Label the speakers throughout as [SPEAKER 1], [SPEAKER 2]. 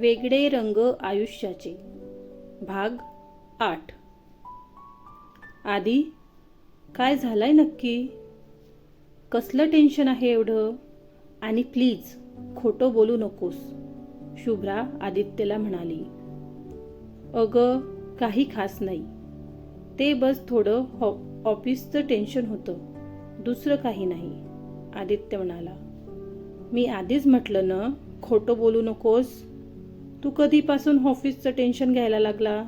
[SPEAKER 1] वेगळे रंग आयुष्याचे. भाग आठ. आधी काय झालंय नक्की? कसलं टेन्शन आहे एवढं? आणि प्लीज खोटं बोलू नकोस शुभ्रा आदित्यला म्हणाली. अगं काही खास नाही. ते बस थोडं हॉ ऑफिसचं टेन्शन होतं. दुसरं काही नाही आदित्य म्हणाला. मी आधीच म्हटलं ना खोटं बोलू नकोस तू कधीपासून ऑफिसचं टेन्शन घ्यायला लागला?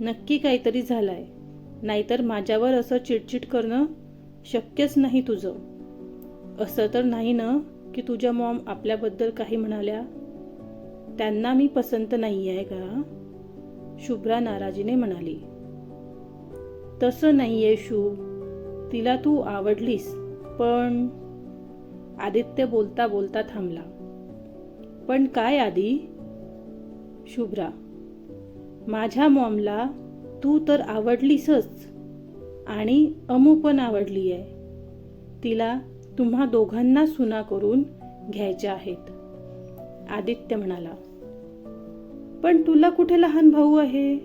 [SPEAKER 1] नक्की काहीतरी झालंय. नाहीतर माझ्यावर असं चिडचिड करणं शक्यच नाही तुझं. असं तर नाही ना की तुझ्या मॉम आपल्याबद्दल काही म्हणाल्या? त्यांना मी पसंत नाही आहे का शुभ्रा नाराजीने म्हणाली. तसं नाही आहे शुभ तिला तू आवडलीस पण आदित्य बोलता बोलता थांबला. पण काय आधी शुभ्रा. माझ्या मॉमला तू तर आवडलीसच आणि अमू पण आवडली आहे तिला तुम्हा दोघांना सुना करून घ्यायच्या आहेत. आदित्य म्हणाला पण तुला कुठे लहान भाऊ आहे?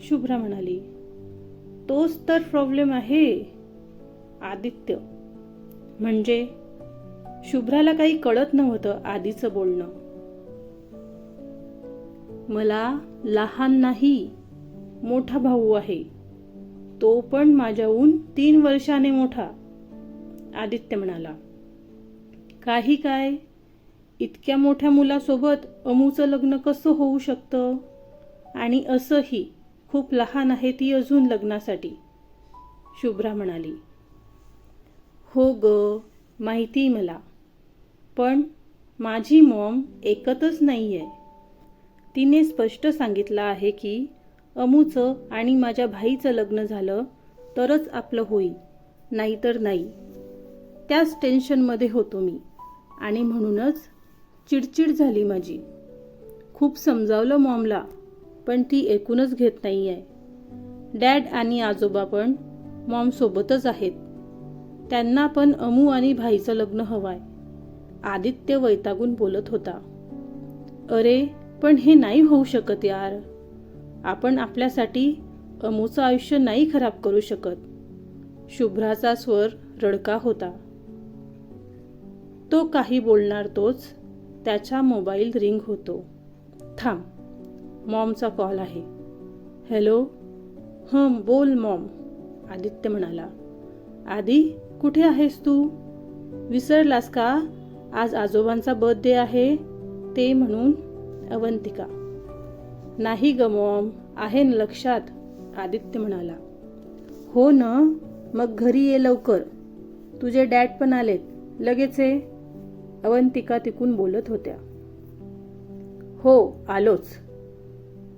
[SPEAKER 1] शुभ्रा म्हणाली तोच तर प्रॉब्लेम आहे. आदित्य म्हणजे? शुभ्राला काही कळत नव्हतं आधीचं बोलणं. मला लहान नाही मोठा भाऊ आहे. तो पण माझ्याहून तीन वर्षाने मोठा आदित्य म्हणाला. काही काय? इतक्या मोठ्या मुलासोबत अमूचं लग्न कसं होऊ शकतं? आणि असंही खूप लहान आहे ती अजून लग्नासाठी शुभ्रा म्हणाली. हो ग माहिती मला. पण माझी मॉम एकतच नाही आहे तिने स्पष्ट सांगितलं आहे की अमूचं आणि माझ्या भाईचं लग्न झालं तरच आपलं होईल नाहीतर नाही. त्याच टेन्शनमध्ये होतो मी. आणि म्हणूनच चिडचिड झाली माझी. खूप समजावलं मॉमला पण ती ऐकूनच घेत नाही आहे डॅड आणि आजोबा पण मॉमसोबतच आहेत. त्यांना पण अमू आणि भाईचं लग्न हवं आहे आदित्य वैतागून बोलत होता. अरे पण हे नाही होऊ शकत यार. आपण आपल्यासाठी अमूचं आयुष्य नाही खराब करू शकत. शुभ्राचा स्वर रडका होता. तो काही बोलणार तोच त्याचा मोबाईल रिंग होतो. थांब मॉमचा कॉल आहे. हॅलो? हं बोल मॉम आदित्य म्हणाला. आधी कुठे आहेस तू? विसरलास का? आज आजोबांचा बर्थडे आहे ते म्हणून अवंतिका. नाही ग मॉम आहे न लक्षात आदित्य म्हणाला. हो न मग घरी ये लवकर. तुझे डॅड पण आलेत. लगेच ये. अवंतिका तिकून बोलत होत्या. हो आलोच.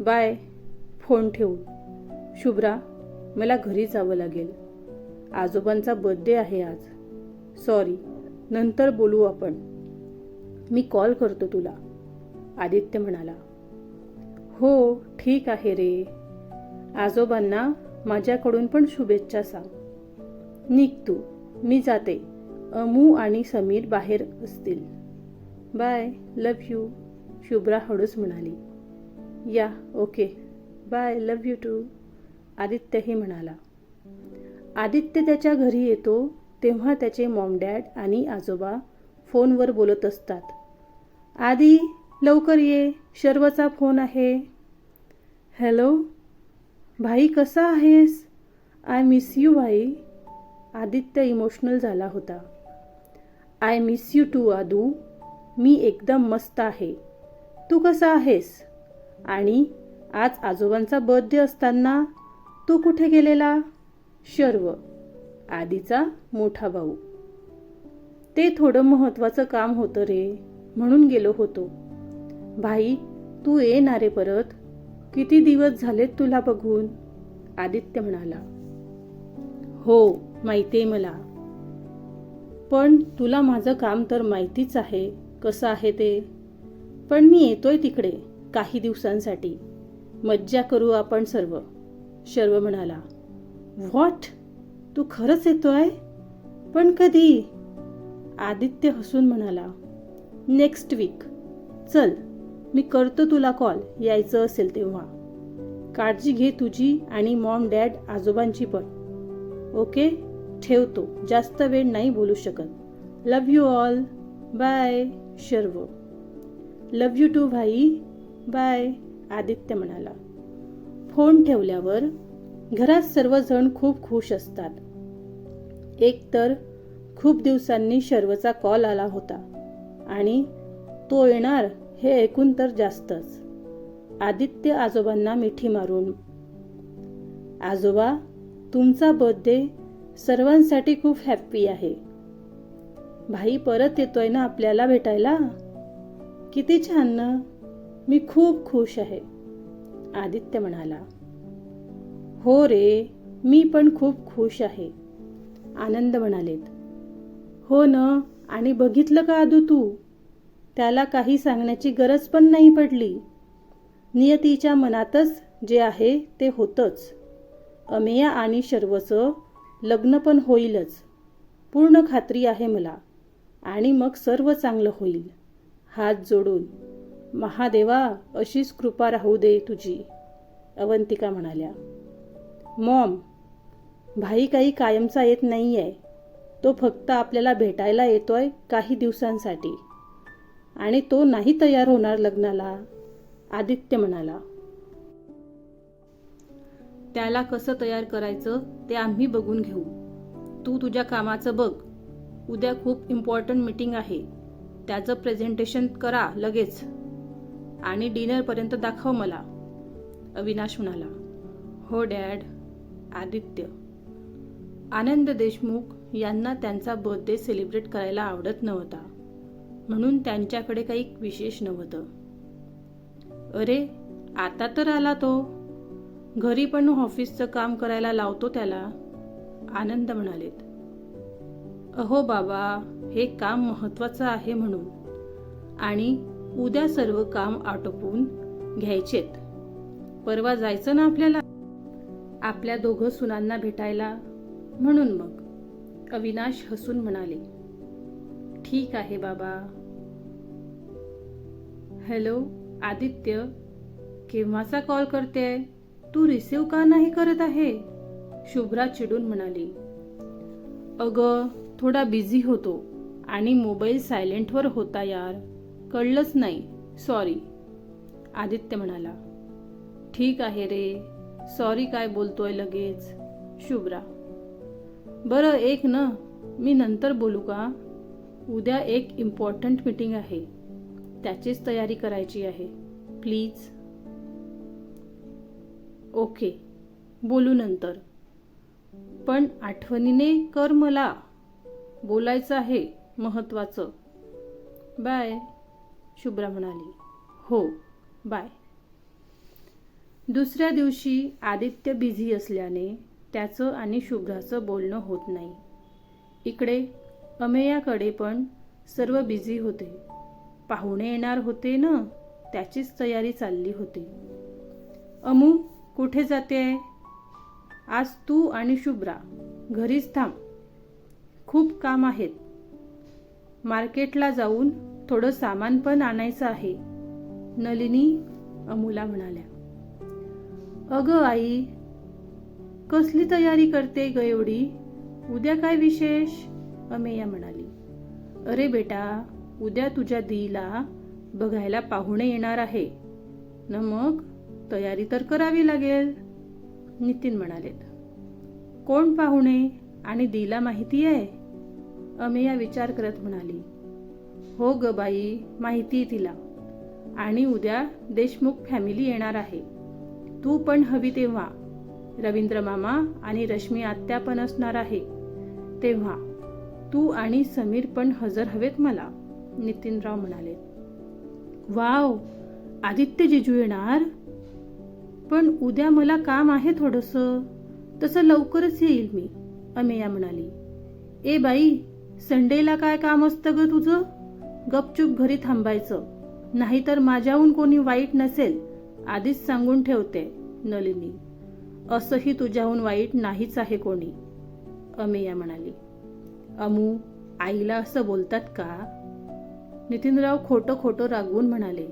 [SPEAKER 1] बाय फोन ठेवून शुभ्रा मला घरी जावं लागेल. आजोबांचा बर्थडे आहे आज. सॉरी नंतर बोलू आपण. मी कॉल करतो तुला. आदित्य म्हणाला हो ठीक आहे रे. आजोबांना माझ्याकडून पण शुभेच्छा सांग. निघ तू मी जाते. अमू आणि समीर बाहेर असतील. बाय लव यू शुभ्रा हळूच म्हणाली. या okay. Bye love you too आदित्यही म्हणाला. आदित्य त्याच्या घरी येतो तेव्हा त्याचे मॉम डॅड आणि आजोबा फोनवर बोलत असतात. आधी लवकर ये शर्वचा फोन आहे. हॅलो भाई कसा आहेस? आय मिस यू भाई. आदित्य इमोशनल झाला होता. I miss you too Adu. मी एकदम मस्त आहे. तू कसा आहेस? आणि आज आजोबांचा बर्थडे असताना तू कुठे गेलेला? शर्व आधीचा मोठा भाऊ. ते थोडं महत्त्वाचं काम होतं रे म्हणून गेलो होतो. भाई तू ये ना रे परत? किती दिवस झालेत तुला बघून? आदित्य म्हणाला. हो माहिती आहे मला. पण तुला माझं काम तर माहितीच आहे. कसं आहे ते? पण मी येतोय तिकडे काही दिवसांसाठी. मज्जा करू आपण सर्व शर्व म्हणाला. व्हॉट तू खरंच येतोय? पण कधी? आदित्य हसून म्हणाला. नेक्स्ट वीक चल. मी करतो तुला कॉल यायचं असेल तेव्हा. काळजी घे तुझी आणि मॉम डॅड आजोबांची पण. ओके? ठेवतो. जास्त वेळ नाही बोलू शकत. Love you all bye Sharv. Love you too भाई. बाय आदित्य म्हणाला. फोन ठेवल्यावर घरात सर्वजण खूप खुश असतात. एक तर खूप दिवसांनी शर्वचा कॉल आला होता आणि तो येणार हे ऐकून तर जास्तच. आदित्य आजोबांना मिठी मारून आजोबा तुमचा बर्थडे सर्वांसाठी खूप हॅप्पी आहे. भाई परत येतोय ना आपल्याला भेटायला? किती छान ना. मी खूप खुश आहे. आदित्य म्हणाला हो रे मी पण खूप खुश आहे. आनंद म्हणालेत हो न आणि बघितलं का आदू तू? त्याला काही सांगण्याची गरज पण नाही पडली. नियतीच्या मनातच जे आहे ते होतंच. अमेया आणि शर्वचं लग्न पण होईलच. पूर्ण खात्री आहे मला. आणि मग सर्व चांगलं होईल. हात जोडून महादेवा अशीच कृपा राहू दे तुझी अवंतिका म्हणाल्या. मॉम भाई काही कायमचा येत नाही आहे तो फक्त आपल्याला भेटायला येतोय काही दिवसांसाठी. आणि तो नाही तयार होणार लग्नाला. आदित्य म्हणाला त्याला कसं तयार करायचं ते आम्ही बघून घेऊ. तू तुझ्या कामाचं बघ. उद्या खूप इम्पॉर्टंट मीटिंग आहे. त्याचं प्रेझेंटेशन करा लगेच. आणि डिनरपर्यंत दाखव मला. अविनाश म्हणाला हो डॅड आदित्य आनंद देशमुख यांना त्यांचा बर्थडे सेलिब्रेट करायला आवडत नव्हता. म्हणून त्यांच्याकडे काही विशेष नव्हतं. अरे आता तर आला तो. घरी पण ऑफिसचं काम करायला लावतो त्याला. आनंद म्हणालेत. अहो बाबा हे काम महत्वाचं आहे म्हणून. आणि उद्या सर्व काम आटोपून घ्यायचेत. परवा जायचं ना आपल्याला? आपल्या दोघं सुनांना भेटायला. म्हणून मग अविनाश हसून म्हणाले. ठीक आहे बाबा. हॅलो आदित्य केव्हाचा कॉल करते? तू रिसीव का नाही करत आहे? शुभ्रा चिडून म्हणाली. अगं थोडा बिझी होतो आणि मोबाईल सायलेंटवर होता यार. कळलंच नाही. सॉरी आदित्य म्हणाला. ठीक आहे रे. सॉरी काय बोलतोय लगेच. शुभ्रा. बरं एक ना. मी नंतर बोलू का? उद्या एक इम्पॉर्टंट मीटिंग आहे. त्याचीच तयारी करायची आहे. प्लीज ओके बोलू नंतर. पण आठवणीने कर मला. बोलायचं आहे महत्त्वाचं बाय शुभ्रा म्हणाली. हो. बाय दुसऱ्या दिवशी आदित्य बिझी असल्याने त्याचं आणि शुभ्राचं बोलणं होत नाही. इकडे अमेयाकडे पण सर्व बिझी होते. पाहुणे येणार होते ना त्याचीच तयारी चालली होती. अमू कुठे जाते? आज तू आणि शुभ्रा घरीच थांब. खूप काम आहेत. मार्केटला जाऊन थोडं सामान पण आणायचं आहे. नलिनी अमूला म्हणाल्या. अगं आई कसली तयारी करते ग एवढी? उद्या काय विशेष? अमेया म्हणाली अरे बेटा उद्या तुझ्या दीला बघायला पाहुणे येणार आहे. न मग तयारी तर करावी लागेल. नितीन म्हणालेत कोण पाहुणे आणि दीला माहिती आहे? अमेया विचार करत म्हणाली हो ग बाई माहिती आहे तिला. आणि उद्या देशमुख फॅमिली येणार आहे. तू पण हवी तेव्हा. रवींद्र मामा आणि रश्मी आत्या पण असणार आहे. तेव्हा तू आणि समीर पण हजर हवेत मला नितीनराव म्हणाले. वाव आदित्य जिजू येणार? पण उद्या मला काम आहे थोडंसं तसं लवकरच येईल मी अमेया म्हणाली. ए बाई संडेला काय काम असतं ग तुझं? गपचूप घरी थांबायचं नाहीतर माझ्याहून कोणी वाईट नसेल आधीच सांगून ठेवते नलिनी. असंही तुझ्याहून वाईट नाहीच आहे कोणी अमेया म्हणाली. अमू आईला असं बोलतात का? नितीनराव खोटं खोटं रागवून म्हणाले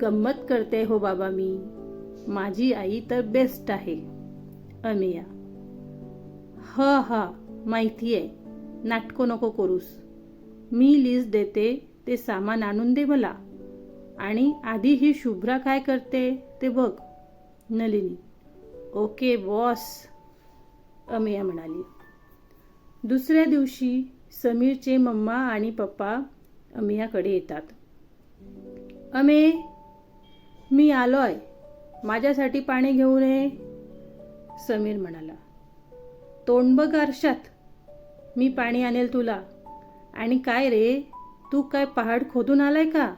[SPEAKER 1] गंमत करते हो बाबा मी. माझी आई तर बेस्ट आहे. अमिया ह हा माहिती आहे नाटकं नको करूस. मी लिस्ट देते ते सामान आणून दे मला. आणि आधी ही शुभ्रा काय करते ते बघ. Nalini okay boss. अमेया म्हणाली दुसऱ्या दिवशी समीरचे मम्मा आणि पप्पा अमियाकडे येतात. अमे मी आलोय. माझ्यासाठी पाणी घेऊन ये समीर म्हणाला. तोंड बघ आरशात. मी पाणी आणेल तुला. आणि काय रे तू काय पहाड खोदून आलाय का?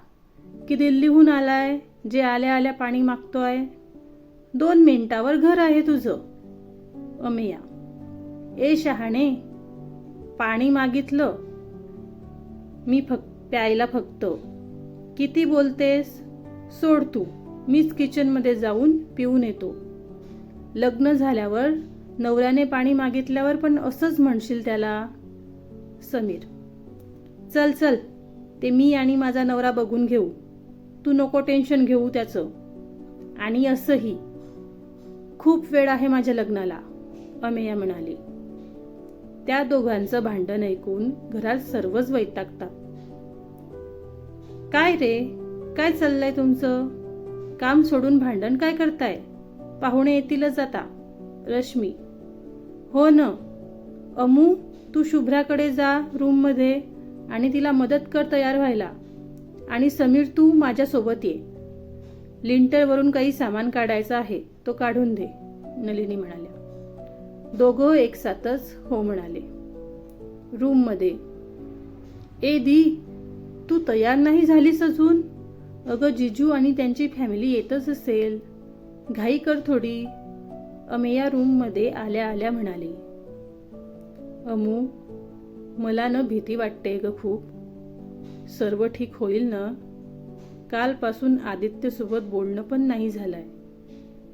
[SPEAKER 1] की दिल्लीहून आलाय जे आल्या आल्या पाणी मागतोय? दोन मिनिटावर घर आहे तुझं. अमिया. ए शहाणे पाणी मागितलं मी फक्त प्यायला फक्त. किती बोलतेस? सोड तू. मीच किचनमध्ये जाऊन पिऊन येतो. लग्न झाल्यावर नवऱ्याने पाणी मागितल्यावर पण असंच म्हणशील त्याला? समीर. चल चल. ते मी आणि माझा नवरा बघून घेऊ. तू नको टेन्शन घेऊ त्याचं. आणि असंही. खूप वेळ आहे माझ्या लग्नाला अमेया म्हणाली. त्या दोघांचं भांडण ऐकून घरात सर्वच वैतागतात. काय रे? काय चाललंय तुमचं? काम सोडून भांडण काय करताय? पाहुणे येतीलच आता. रश्मी. हो न. अमू तू शुभ्राकडे जा रूममध्ये आणि तिला मदत कर तयार व्हायला. आणि समीर तू माझ्यासोबत ये. लिंटरवरून काही सामान काढायचं आहे तो काढून दे नलिनी म्हणाल्या. दोघं एकसाथच हो म्हणाले. रूममध्ये ए दी तू तयार नाही झालीस अजून? अगं जिजू आणि त्यांची फॅमिली येतच असेल. घाई कर थोडी. अमेया रूममध्ये आल्या आल्या म्हणाली. अमू मला न भीती वाटते ग खूप. सर्व ठीक होईल ना? कालपासून आदित्यसोबत बोलणं पण नाही झालंय.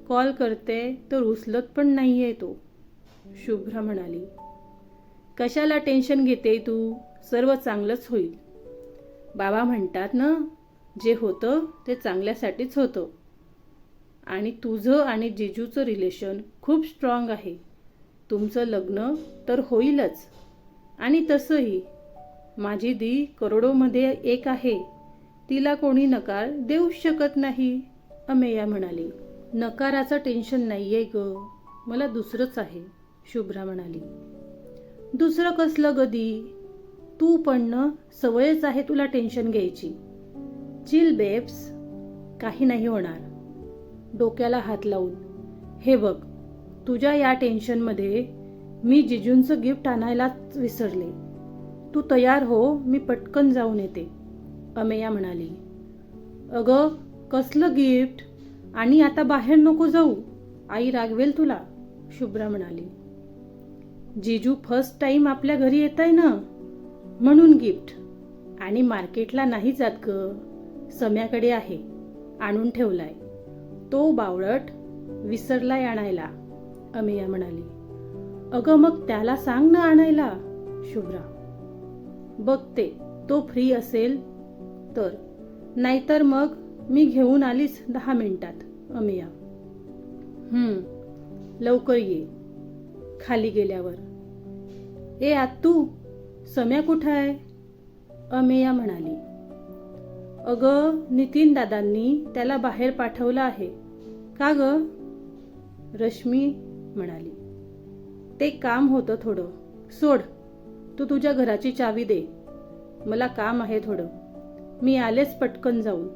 [SPEAKER 1] कॉल करते तर उचलत पण नाही आहे तो. शुभ्रा म्हणाली. कशाला टेन्शन घेते तू? सर्व चांगलंच होईल. बाबा म्हणतात ना जे होतं ते चांगल्यासाठीच होतं. आणि तुझं आणि जिजूचं रिलेशन खूप स्ट्रॉंग आहे. तुमचं लग्न तर होईलच. आणि तसंही. माझी दी करोडोमध्ये एक आहे. तिला कोणी नकार देऊ शकत नाही. अमेया म्हणाली. नकाराचं टेन्शन नाही आहे ग. मला दुसरंच आहे. शुभ्रा म्हणाली. दुसरं कसलं गदी? तू पण सवयच आहे तुला टेन्शन घ्यायची. चिल बेब्स काही नाही होणार. डोक्याला हात लावून हे बघ तुझ्या या टेन्शनमध्ये मी जिजूंचं गिफ्ट आणायलाच विसरले. तू तयार हो मी पटकन जाऊन येते. अमेया म्हणाली. अगं कसलं गिफ्ट? आणि आता बाहेर नको जाऊ. आई रागवेल तुला शुभ्रा म्हणाली. जिजू फर्स्ट टाइम आपल्या घरी येत आहे ना? म्हणून गिफ्ट आणि मार्केटला नाही जात ग सम्याकडे आहे. आणून ठेवलाय. तो बावळट विसरलाय आणायला. अमेया म्हणाली. अगं मग त्याला सांग ना आणायला शुभ्रा. बघते. तो फ्री असेल तर. नाहीतर मग मी घेऊन आलीच दहा मिनिटात. अमिया. लवकर ये. खाली गेल्यावर. ए आत्तू सम्या कुठं आहे? अमेया म्हणाली. अगं नितीन दादांनी त्याला बाहेर पाठवलं आहे. का ग? रश्मी म्हणाली. ते काम होतं थोडं. सोड तू तुझ्या घराची चावी दे. मला काम आहे थोडं. मी आलेच पटकन जाऊन.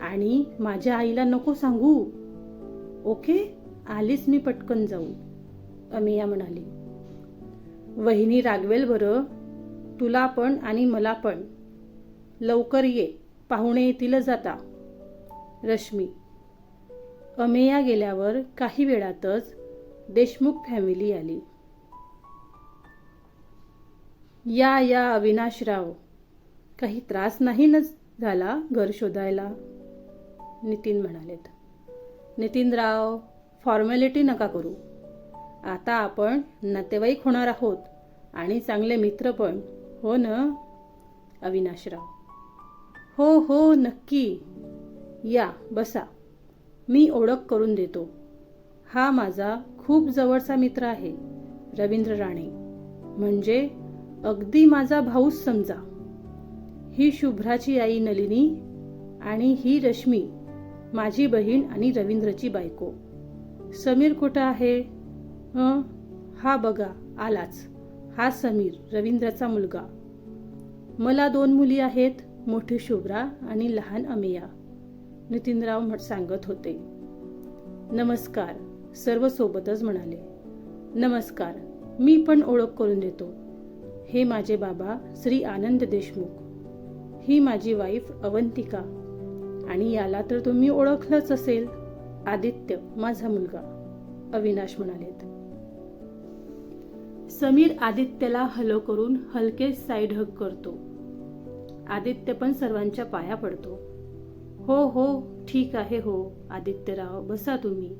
[SPEAKER 1] आणि माझ्या आईला नको सांगू. ओके? आलीच मी पटकन जाऊन. अमिया म्हणाली. वहिनी रागवेल बरं. तुला पण आणि मला पण. लवकर ये. पाहुणे येतीलच आता. रश्मी. अमेया गेल्यावर काही वेळातच देशमुख फॅमिली आली. या या अविनाशराव काही त्रास नाही न झाला घर शोधायला. नितीन म्हणालेत. नितीनराव फॉर्मॅलिटी नका करू. आता आपण नातेवाईक होणार आहोत आणि चांगले मित्र पण हो ना? अविनाशराव. हो हो नक्की. या बसा. मी ओळख करून देतो. हा माझा खूप जवळचा मित्र आहे रवींद्र राणे. म्हणजे अगदी माझा भाऊच समजा. ही शुभ्राची आई नलिनी आणि ही रश्मी माझी बहीण आणि रवींद्रची बायको. समीर कुठं आहे? हं? हा बघा आलाच. हा समीर रवींद्रचा मुलगा. मला दोन मुली आहेत मोठी शुभ्रा आणि लहान अमेया. नितीनराव म्हट- सांगत होते. नमस्कार सर्व सोबतच म्हणाले. नमस्कार मी पण ओळख करून देतो. हे माझे बाबा श्री आनंद देशमुख. ही माझी वाईफ अवंतिका. आणि याला तर तुम्ही ओळखलंच असेल. आदित्य माझा मुलगा. अविनाश म्हणालेत. समीर आदित्यला हलो करून हलके साईड हग करतो. आदित्य पण सर्वांच्या पाया पडतो. हो हो ठीक आहे हो आदित्यराव बसा तुम्ही.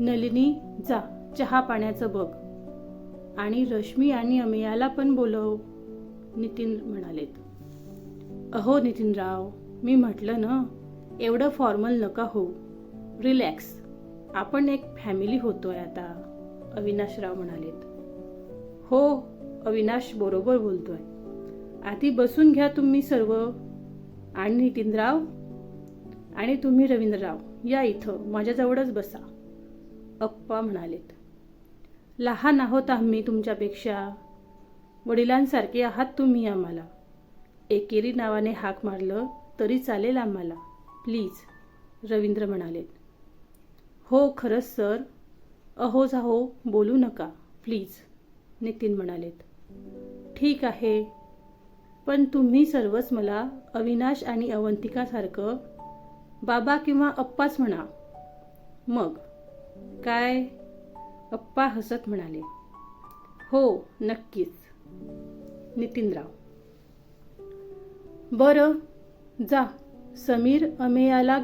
[SPEAKER 1] नलिनी जा चहा पाण्याचं बघ. आणि रश्मी आणि अमियाला पण बोलव नितीन म्हणालेत. अहो नितीनराव मी म्हटलं ना एवढं फॉर्मल नका हो रिलॅक्स आपण एक फॅमिली होतोय आता अविनाशराव म्हणालेत. हो अविनाश बरोबर बोलतोय. आधी बसून घ्या तुम्ही सर्व. आणि नितीनराव? आणि तुम्ही रवींद्रराव या इथं माझ्याजवळच बसा. अप्पा म्हणालेत. लहान आहोत आम्ही तुमच्यापेक्षा. वडिलांसारखे आहात तुम्ही आम्हाला. एकेरी नावाने हाक मारलं तरी चालेल आम्हाला. प्लीज रवींद्र म्हणालेत. हो खरंच सर. अहो जाहो बोलू नका. प्लीज. नितीन म्हणालेत. ठीक आहे. पण तुम्ही सर्वच मला अविनाश आणि अवंतिकासारखं बाबा किंवा अप्पाच म्हणा. मग? काय? अप्पा हसत म्हणाले. हो नक्कीच. नितीनराव. बरं जा. समीर अमेयाला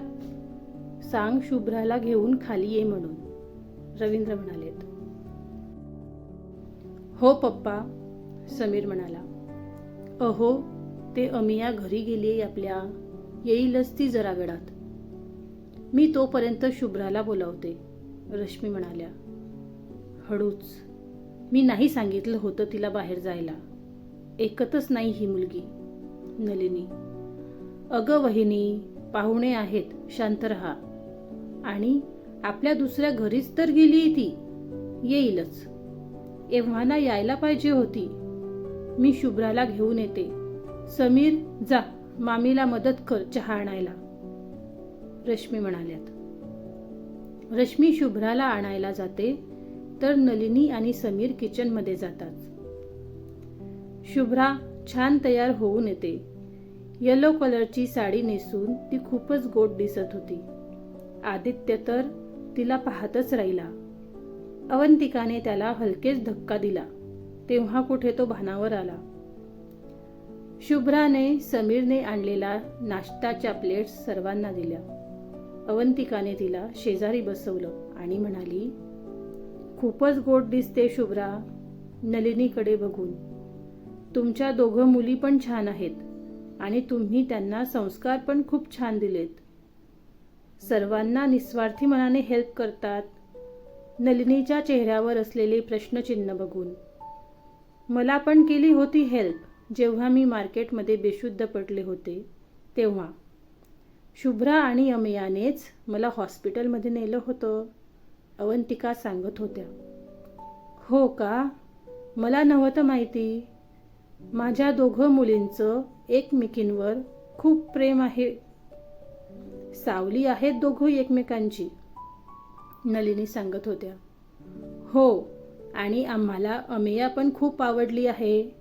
[SPEAKER 1] सांग शुभ्राला घेऊन खाली ये म्हणून. रवींद्र म्हणालेत. हो पप्पा समीर म्हणाला. अहो ते अमिया घरी गेली आपल्या. येईलच ती जरा गडात मी तोपर्यंत शुभ्राला बोलावते रश्मी म्हणाल्या. हळूच. मी नाही सांगितलं होतं तिला बाहेर जायला. एकतच नाही ही मुलगी नलिनी. अगं वहिनी पाहुणे आहेत शांत रहा. आणि आपल्या दुसऱ्या घरीच तर गेली ती. येईलच. एव्हाना यायला पाहिजे होती. मी शुभ्राला घेऊन येते. समीर जा मामीला मदत कर चहा आणायला. रश्मी म्हणाल्यात. रश्मी शुभ्राला आणायला जाते तर नलिनी आणि समीर किचनमध्ये जातात. शुभ्रा छान तयार होऊन येते. येलो कलरची साडी नेसून ती खूपच गोड दिसत होती. आदित्य तर तिला पाहतच राहिला. अवंतिकाने त्याला हलकेच धक्का दिला. तेव्हा कुठे तो भानावर आला. शुभ्राने समीरने आणलेला नाश्ताच्या प्लेट्स सर्वांना दिल्या. अवंतिकाने तिला शेजारी बसवलं आणि म्हणाली खूपच गोड दिसते शुभ्रा नलिनीकडे बघून. तुमच्या दोघं मुली पण छान आहेत आणि तुम्ही त्यांना संस्कार पण खूप छान दिलेत. सर्वांना निस्वार्थी मनाने हेल्प करतात. नलिनीच्या चेहऱ्यावर असलेले प्रश्नचिन्ह बघून. मला पण केली होती हेल्प जेव्हा मी मार्केटमध्ये बेशुद्ध पडले होते तेव्हा. शुभ्रा आणि अमयानेच मला हॉस्पिटलमध्ये नेलं होतं अवंतिका सांगत होत्या. हो का? मला नव्हतं माहिती. माझ्या दोघं मुलींचं एकमेकींवर खूप प्रेम आहे. सावली आहेत दोघं एकमेकांची. नलिनी सांगत होत्या. हो आणि आम्हाला अमेया पण खूप आवडली आहे.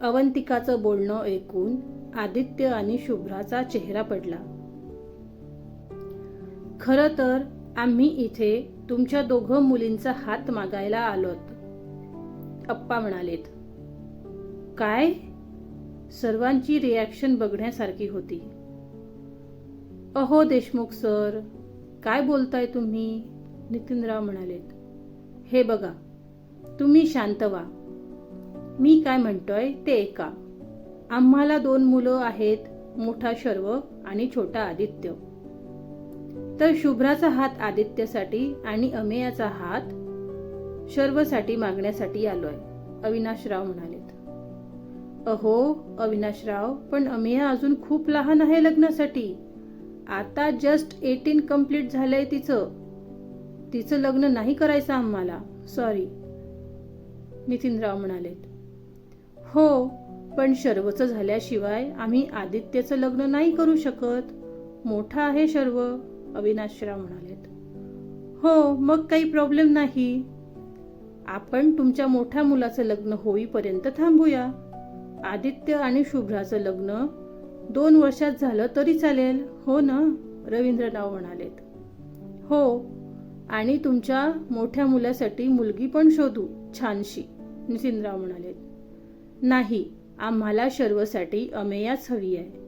[SPEAKER 1] अवंतिकाचं बोलणं ऐकून आदित्य आणि शुभ्राचा चेहरा पडला. खरं तर आम्ही इथे तुमच्या दोघं मुलींचा हात मागायला आलोत अप्पा म्हणालेत. काय? सर्वांची रिॲक्शन बघण्यासारखी होती. अहो देशमुख सर काय बोलताय तुम्ही? नितीनराव म्हणालेत हे बघा तुम्ही शांत व्हा. मी काय म्हणतोय ते ऐका. आम्हाला दोन मुलं आहेत मोठा शर्व आणि छोटा आदित्य. तर शुभ्राचा हात आदित्यसाठी आणि अमेयाचा हात शर्वसाठी मागण्यासाठी आलोय अविनाशराव म्हणालेत. अहो अविनाशराव पण अमेया अजून खूप लहान आहे लग्नासाठी. आता जस्ट एटीन कंप्लीट झालंय तिचं. तिचं लग्न नाही करायचं आम्हाला. सॉरी नितीनराव म्हणालेत हो पण शर्वचं झाल्याशिवाय आम्ही आदित्यचं लग्न नाही करू शकत. मोठा आहे शर्व अविनाशराव म्हणालेत हो मग काही प्रॉब्लेम नाही. आपण तुमच्या मोठ्या मुलाचं लग्न होईपर्यंत थांबूया. आदित्य आणि शुभ्राचं लग्न दोन वर्षात झालं तरी चालेल. हो ना? रवींद्रराव म्हणालेत. हो आणि तुमच्या मोठ्या मुलासाठी मुलगी पण शोधू छानशी. नितीनराव म्हणाले नाही आम्हाला शर्वसाठी अमेयाच हवी आहे.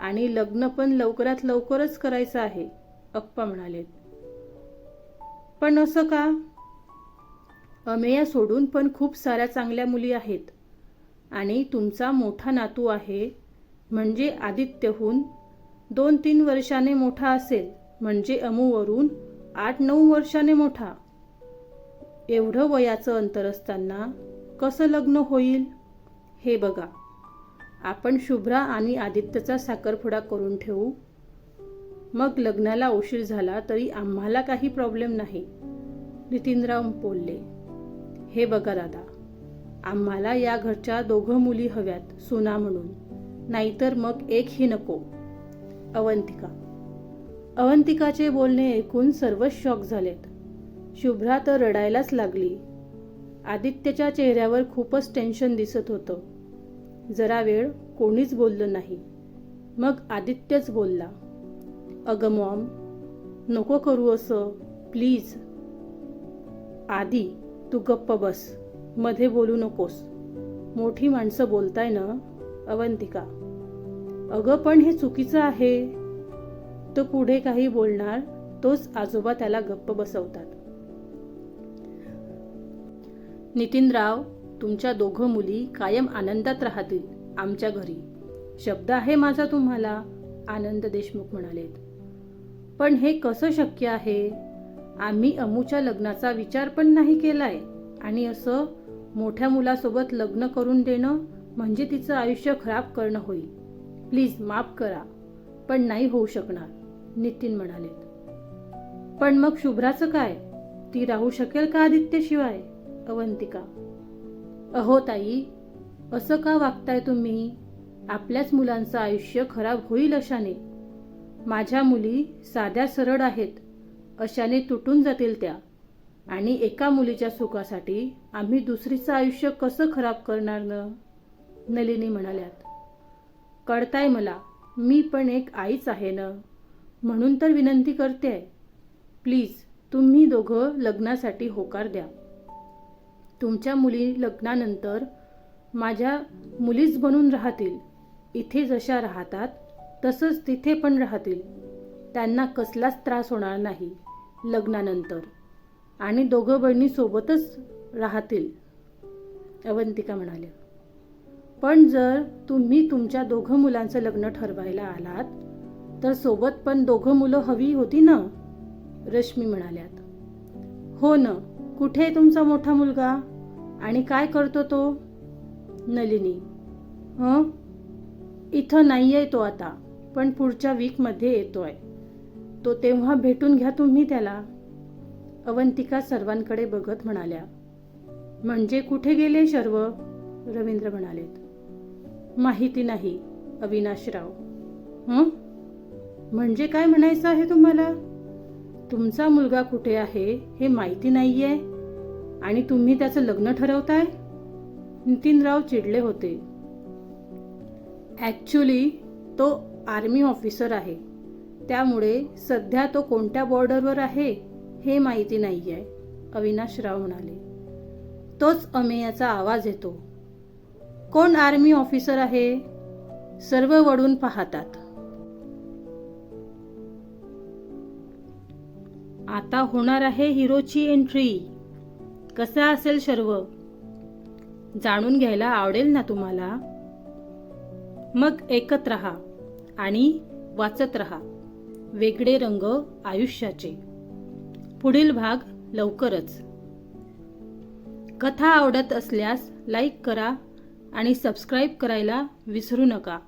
[SPEAKER 1] आणि लग्न पण लवकरात लवकरच करायचं आहे अप्पा म्हणाले. पण असं का? अमेया सोडून पण खूप साऱ्या चांगल्या मुली आहेत. आणि तुमचा मोठा नातू आहे म्हणजे आदित्यहून दोन तीन वर्षाने मोठा असेल म्हणजे अमूवरून आठ नऊ वर्षाने मोठा. एवढं वयाचं अंतर असताना कसं लग्न होईल? हे बघा. आपण शुभ्रा आणि आदित्यचा साखरपुडा करून ठेवू. मग लग्नाला उशीर झाला तरी आम्हाला काही प्रॉब्लेम नाही. नितीनराव बोलले हे बघा दादा आम्हाला या घरच्या दोघं मुली हव्यात सुना म्हणून. नाहीतर मग एकही नको. अवंतिका अवंतिकाचे बोलणे ऐकून सर्वच शॉक झालेत. शुभ्रा तर रडायलाच लागली. आदित्यच्या चेहऱ्यावर खूपच टेन्शन दिसत होतं. जरा वेळ कोणीच बोललं नाही. मग आदित्यच बोलला अगं मॉम नको करू असं प्लीज. आधी तू गप्प बसमध्ये बोलू नकोस. मोठी माणसं बोलताय ना अवंतिका. अगं पण हे चुकीचं आहे. तो पुढे काही बोलणार तोच आजोबा त्याला गप्प बसवतात. नितीनराव तुमच्या दोघं मुली कायम आनंदात राहतील आमच्या घरी. शब्द आहे माझा तुम्हाला आनंद देशमुख म्हणालेत. पण हे कसं शक्य आहे? आम्ही अमूच्या लग्नाचा विचार पण नाही केलाय. आणि असं मोठ्या मुलासोबत लग्न करून देणं म्हणजे तिचं आयुष्य खराब करणं होईल. प्लीज माफ करा पण नाही होऊ शकणार. नितीन म्हणाले. पण मग शुभ्राचं काय? ती राहू शकेल का आदित्यशिवाय अवंतिका. अहो ताई असं का वागताय तुम्ही? आपल्याच मुलांचं आयुष्य खराब होईल अशाने. माझ्या मुली साध्या सरळ आहेत अशाने तुटून जातील त्या. आणि एका मुलीच्या सुखासाठी आम्ही दुसरीचं आयुष्य कसं खराब करणार न? नलिनी म्हणाल्यात. कळताय मला मी पण एक आईच आहे ना? म्हणून तर विनंती करते. आहे प्लीज तुम्ही दोघं लग्नासाठी होकार द्या. तुमच्या मुली लग्नानंतर माझ्या मुलीच बनून राहतील. इथे जशा राहतात तसंच तिथे पण राहतील. त्यांना कसलाच त्रास होणार नाही लग्नानंतर. आणि दोघं बहिणी सोबतच राहतील. अवंतिका म्हणाल्या. पण जर तुम्ही तुमच्या दोघं मुलांचं लग्न ठरवायला आलात तर सोबत पण दोघं मुलं हवी होती ना? रश्मी म्हणाल्यात. हो न कुठे आहे तुमचा मोठा मुलगा? आणि काय करतो तो? नलिनी. हं? इथं नाही आहे तो आता पण पुढच्या वीकमध्ये येतोय. तो तेव्हा भेटून घ्या तुम्ही त्याला. अवंतिका सर्वांकडे बघत म्हणाल्या. म्हणजे कुठे गेले सर्व? रवींद्र म्हणालेत. माहिती नाही अविनाशराव. हं? म्हणजे काय म्हणायचं आहे तुम्हाला? तुमचा मुलगा कुठे आहे हे माहिती नाही आहे आणि तुम्ही त्याचं लग्न ठरवताय? नितीनराव चिडले होते. ॲक्च्युली तो आर्मी ऑफिसर आहे. त्यामुळे सध्या तो कोणत्या बॉर्डरवर आहे हे माहिती नाही आहे अविनाशराव म्हणाले. तोच अमेयाचा आवाज येतो. कोण आर्मी ऑफिसर आहे? सर्व वळून पाहतात. आता होणार आहे हिरोची एंट्री कसा असेल सर्व? जाणून घ्यायला आवडेल ना तुम्हाला? मग एकत रहा आणि वाचत रहा. वेगळे रंग आयुष्याचे. पुढील भाग लवकरच. कथा आवडत असल्यास लाईक करा आणि सबस्क्राईब करायला विसरू नका.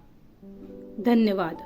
[SPEAKER 1] धन्यवाद.